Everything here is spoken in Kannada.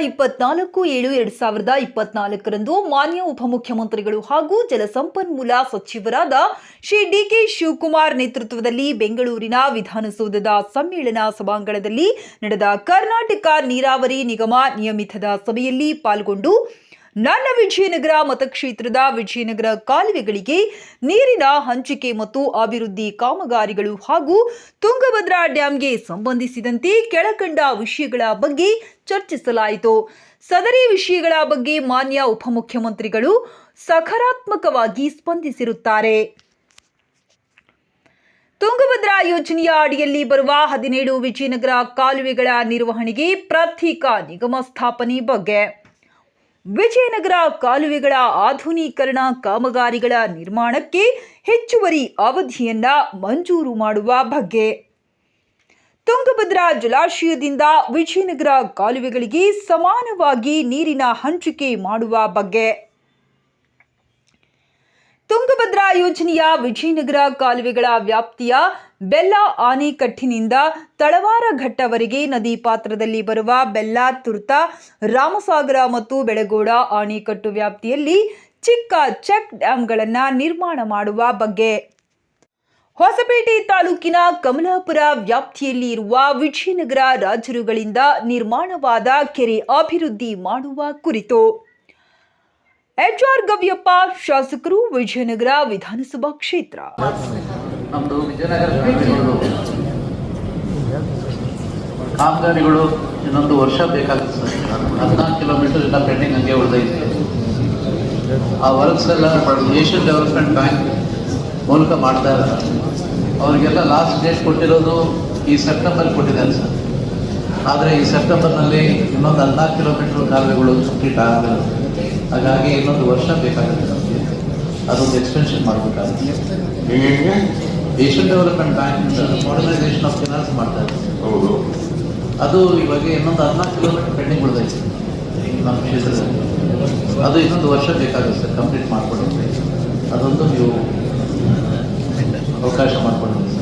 ಇಪ್ಪತ್ನಾಲ್ಕು ಏಳು ಎರಡು ಸಾವಿರದ ಇಪ್ಪತ್ನಾಲ್ಕರಂದು ಮಾನ್ಯ ಉಪಮುಖ್ಯಮಂತ್ರಿಗಳು ಹಾಗೂ ಜಲಸಂಪನ್ಮೂಲ ಸಚಿವರಾದ ಶ್ರೀ ಡಿಕೆ ಶಿವಕುಮಾರ್ ನೇತೃತ್ವದಲ್ಲಿ ಬೆಂಗಳೂರಿನ ವಿಧಾನಸೌಧದ ಸಮ್ಮೇಳನ ಸಭಾಂಗಣದಲ್ಲಿ ನಡೆದ ಕರ್ನಾಟಕ ನೀರಾವರಿ ನಿಗಮ ನಿಯಮಿತದ ಸಭೆಯಲ್ಲಿ ಪಾಲ್ಗೊಂಡು ನನ್ನ ವಿಜಯನಗರ ಮತಕ್ಷೇತ್ರದ ವಿಜಯನಗರ ಕಾಲುವೆಗಳಿಗೆ ನೀರಿನ ಹಂಚಿಕೆ ಮತ್ತು ಅಭಿವೃದ್ಧಿ ಕಾಮಗಾರಿಗಳು ಹಾಗೂ ತುಂಗಭದ್ರಾ ಡ್ಯಾಂಗೆ ಸಂಬಂಧಿಸಿದಂತೆ ಕೆಳಕಂಡ ವಿಷಯಗಳ ಬಗ್ಗೆ ಚರ್ಚಿಸಲಾಯಿತು. ಸದರಿ ವಿಷಯಗಳ ಬಗ್ಗೆ ಮಾನ್ಯ ಉಪಮುಖ್ಯಮಂತ್ರಿಗಳು ಸಕಾರಾತ್ಮಕವಾಗಿ ಸ್ಪಂದಿಸಿರುತ್ತಾರೆ. ತುಂಗಭದ್ರಾ ಯೋಜನೆಯ ಅಡಿಯಲ್ಲಿ ಬರುವ ಹದಿನೇಳು ವಿಜಯನಗರ ಕಾಲುವೆಗಳ ನಿರ್ವಹಣೆಗೆ ಪ್ರತ್ಯೇಕ ನಿಗಮ ಸ್ಥಾಪನೆ ಬಗ್ಗೆ ವಿಜಯನಗರ ಕಾಲುವೆಗಳ ಆಧುನೀಕರಣ ಕಾಮಗಾರಿಗಳ ನಿರ್ಮಾಣಕ್ಕೆ ಹೆಚ್ಚುವರಿ ಅವಧಿಯನ್ನ ಮಂಜೂರು ಮಾಡುವ ಬಗ್ಗೆ. ತುಂಗಭದ್ರಾ ಜಲಾಶಯದಿಂದ ವಿಜಯನಗರ ಕಾಲುವೆಗಳಿಗೆ ಸಮಾನವಾಗಿ ನೀರಿನ ಹಂಚಿಕೆ ಮಾಡುವ ಬಗ್ಗೆ. ತುಂಗಭದ್ರಾ ಯೋಜನೆಯ ವಿಜಯನಗರ ಕಾಲುವೆಗಳ ವ್ಯಾಪ್ತಿಯ ಬೆಲ್ಲ ಆನೆಕಟ್ಟಿನಿಂದ ತಳವಾರ ಘಟ್ಟವರೆಗೆ ನದಿ ಪಾತ್ರದಲ್ಲಿ ಬರುವ ಬೆಲ್ಲ ತುರ್ತ, ರಾಮಸಾಗರ ಮತ್ತು ಬೆಳಗೋಡ ಆಣೆಕಟ್ಟು ವ್ಯಾಪ್ತಿಯಲ್ಲಿ ಚಿಕ್ಕ ಚೆಕ್ ಡ್ಯಾಂಗಳನ್ನು ನಿರ್ಮಾಣ ಮಾಡುವ ಬಗ್ಗೆ. ಹೊಸಪೇಟೆ ತಾಲೂಕಿನ ಕಮಲಾಪುರ ವ್ಯಾಪ್ತಿಯಲ್ಲಿ ಇರುವ ವಿಜಯನಗರ ರಾಜರುಗಳಿಂದ ನಿರ್ಮಾಣವಾದ ಕೆರೆ ಅಭಿವೃದ್ಧಿ ಮಾಡುವ ಕುರಿತು. ಎಚ್ಆರ್ ಗವ್ಯಪ್ಪ ಶಾಸಕರು ವಿಜಯನಗರ ವಿಧಾನಸಭಾ ಕ್ಷೇತ್ರ. ನಮ್ಮದು ವಿಜಯನಗರ ಕಾಮಗಾರಿಗಳು ಇನ್ನೊಂದು ವರ್ಷ ಬೇಕಾಗುತ್ತೆ. ಸರ್ ಹದಿನಾಲ್ಕು ಕಿಲೋಮೀಟರ್ ಎಲ್ಲ ಪೆಂಡಿಂಗ್ ಹಂಗೆ ಉಳಿದೈತೆ. ಆ ವರ್ಕ್ಸ್ ಎಲ್ಲ ಏಷ್ಯನ್ ಡೆವಲಪ್ಮೆಂಟ್ ಬ್ಯಾಂಕ್ ಮೂಲಕ ಮಾಡ್ತಾ ಇದ್ದಾರೆ. ಅವರಿಗೆಲ್ಲ ಲಾಸ್ಟ್ ಡೇಟ್ ಕೊಟ್ಟಿರೋದು ಈ ಸೆಪ್ಟೆಂಬರ್ ಕೊಟ್ಟಿದ್ದಾರೆ ಸರ್ ಆದರೆ ಈ ಸೆಪ್ಟೆಂಬರ್ನಲ್ಲಿ ಇನ್ನೊಂದು ಹದಿನಾಲ್ಕು ಕಿಲೋಮೀಟರ್ ಕಾಲುವೆಗಳು ಕಂಪ್ಲೀಟ್ ಆಗಲ್ಲ ಹಾಗಾಗಿ ಇನ್ನೊಂದು ವರ್ಷ ಬೇಕಾಗುತ್ತೆ ನಮಗೆ. ಅದೊಂದು ಎಕ್ಸ್ಟೆನ್ಷನ್ ಮಾಡಬೇಕಾಗುತ್ತೆ. Asian development bank modernisation of finance ಮಾಡ್ತಾ ಹೌದು. ಅದು ಇವಾಗ ಇನ್ನೊಂದು ಹದಿನಾಲ್ಕು ಕಿಲೋಮೀಟರ್ ಪೆಂಡಿಂಗ್ ಉಳಿದೈತೆ. ನಮ್ಮ ಕ್ಷೇತ್ರದಲ್ಲಿ. ಅದು ಇನ್ನೊಂದು ವರ್ಷ ಬೇಕಾಗುತ್ತೆ ಕಂಪ್ಲೀಟ್ ಮಾಡಿಕೊಡೋದು ಅದೊಂದು ನೀವು ಅವಕಾಶ ಮಾಡಿಕೊಡೋದು